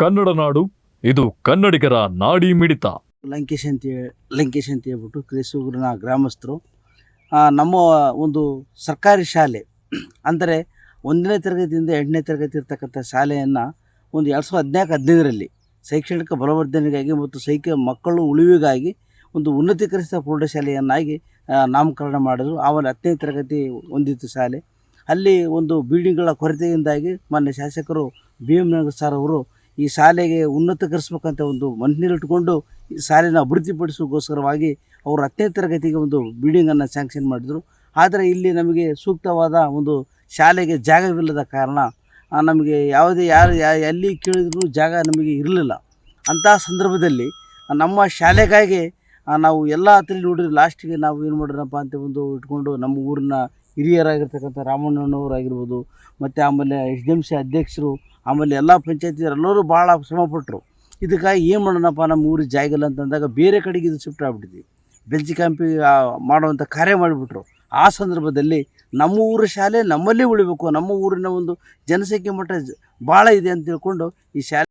ಕನ್ನಡ ನಾಡು, ಇದು ಕನ್ನಡಿಗರ ನಾಡಿ ಮಿಡಿತ. ಲಂಕೇಶ್ ಅಂತ ಹೇಳಿ, ಲಂಕೇಶ್ ಅಂತ ಹೇಳ್ಬಿಟ್ಟು ಕ್ರಿಸೂರಿನ ಗ್ರಾಮಸ್ಥರು. ನಮ್ಮ ಒಂದು ಸರ್ಕಾರಿ ಶಾಲೆ, ಅಂದರೆ ಒಂದನೇ ತರಗತಿಯಿಂದ ಎಂಟನೇ ತರಗತಿ ಇರ್ತಕ್ಕಂಥ ಶಾಲೆಯನ್ನು ಒಂದು ಎರಡು ಸಾವಿರದ ಹದಿನಾಲ್ಕು, ಹದಿನೈದರಲ್ಲಿ ಶೈಕ್ಷಣಿಕ ಬಲವರ್ಧನೆಗಾಗಿ ಮತ್ತು ಸೈಕ ಮಕ್ಕಳು ಉಳಿವಿಗಾಗಿ ಒಂದು ಉನ್ನತೀಕರಿಸಿದ ಪ್ರೌಢಶಾಲೆಯನ್ನಾಗಿ ನಾಮಕರಣ ಮಾಡಿದ್ರು. ಆಮೇಲೆ ಹತ್ತನೇ ತರಗತಿ ಹೊಂದಿತ್ತು ಶಾಲೆ. ಅಲ್ಲಿ ಒಂದು ಬಿಲ್ಡಿಂಗ್ಗಳ ಕೊರತೆಯಿಂದಾಗಿ ಮಾನ್ಯ ಶಾಸಕರು ಬಿ ಎಂ ನಗರ್ ಸರ್ ಅವರು ಈ ಶಾಲೆಗೆ ಉನ್ನತಕರಿಸ್ಬೇಕಂತ ಒಂದು ಮನಸ್ಸಿನಲ್ಲಿಟ್ಟುಕೊಂಡು ಈ ಶಾಲೆನ ಅಭಿವೃದ್ಧಿಪಡಿಸೋಕ್ಕೋಸ್ಕರವಾಗಿ ಅವರು ಹತ್ತನೇ ತರಗತಿಗೆ ಒಂದು ಬಿಲ್ಡಿಂಗನ್ನು ಸ್ಯಾಂಕ್ಷನ್ ಮಾಡಿದರು. ಆದರೆ ಇಲ್ಲಿ ನಮಗೆ ಸೂಕ್ತವಾದ ಒಂದು ಶಾಲೆಗೆ ಜಾಗವಿಲ್ಲದ ಕಾರಣ ನಮಗೆ ಯಾವುದೇ ಯಾರು ಎಲ್ಲಿ ಕೇಳಿದ್ರು ಜಾಗ ನಮಗೆ ಇರಲಿಲ್ಲ. ಅಂತಹ ಸಂದರ್ಭದಲ್ಲಿ, ನಮ್ಮ ಶಾಲೆಗಾಗಿ ನಾವು ಎಲ್ಲ ಹತ್ರ ನೋಡಿದ್ರೆ ಲಾಸ್ಟಿಗೆ ನಾವು ಏನು ಮಾಡಿದ್ರಪ್ಪ ಅಂತ ಒಂದು ಇಟ್ಕೊಂಡು ನಮ್ಮ ಊರಿನ ಹಿರಿಯರಾಗಿರ್ತಕ್ಕಂಥ ರಾಮಣ್ಣನವರಾಗಿರ್ಬೋದು, ಮತ್ತು ಆಮೇಲೆ ಎಸ್ ಡಿ ಎಂ ಸಿ ಅಧ್ಯಕ್ಷರು ಆಮೇಲೆ ಎಲ್ಲ ಪಂಚಾಯತಿ ಎಲ್ಲರೂ ಭಾಳ ಶ್ರಮಪಟ್ಟರು ಇದಕ್ಕಾಗಿ ಏನು ಮಾಡೋಣಪ್ಪ ನಮ್ಮ ಊರಿಗೆ ಜಾಗ ಇಲ್ಲ ಅಂತಂದಾಗ ಬೇರೆ ಕಡೆಗೆ ಇದು ಶಿಫ್ಟ್ ಆಗ್ಬಿಟ್ಟಿದ್ವಿ. ಬೆಂಚ್ ಕ್ಯಾಂಪಿ ಮಾಡುವಂಥ ಕಾರ್ಯ ಮಾಡಿಬಿಟ್ರು. ಆ ಸಂದರ್ಭದಲ್ಲಿ ನಮ್ಮ ಊರ ಶಾಲೆ ನಮ್ಮಲ್ಲೇ ಉಳಿಬೇಕು. ನಮ್ಮ ಊರಿನ ಒಂದು ಜನಸಂಖ್ಯೆ ಮಟ್ಟ ಭಾಳ ಇದೆ ಅಂತ ತಿಳ್ಕೊಂಡು ಈ ಶಾಲೆ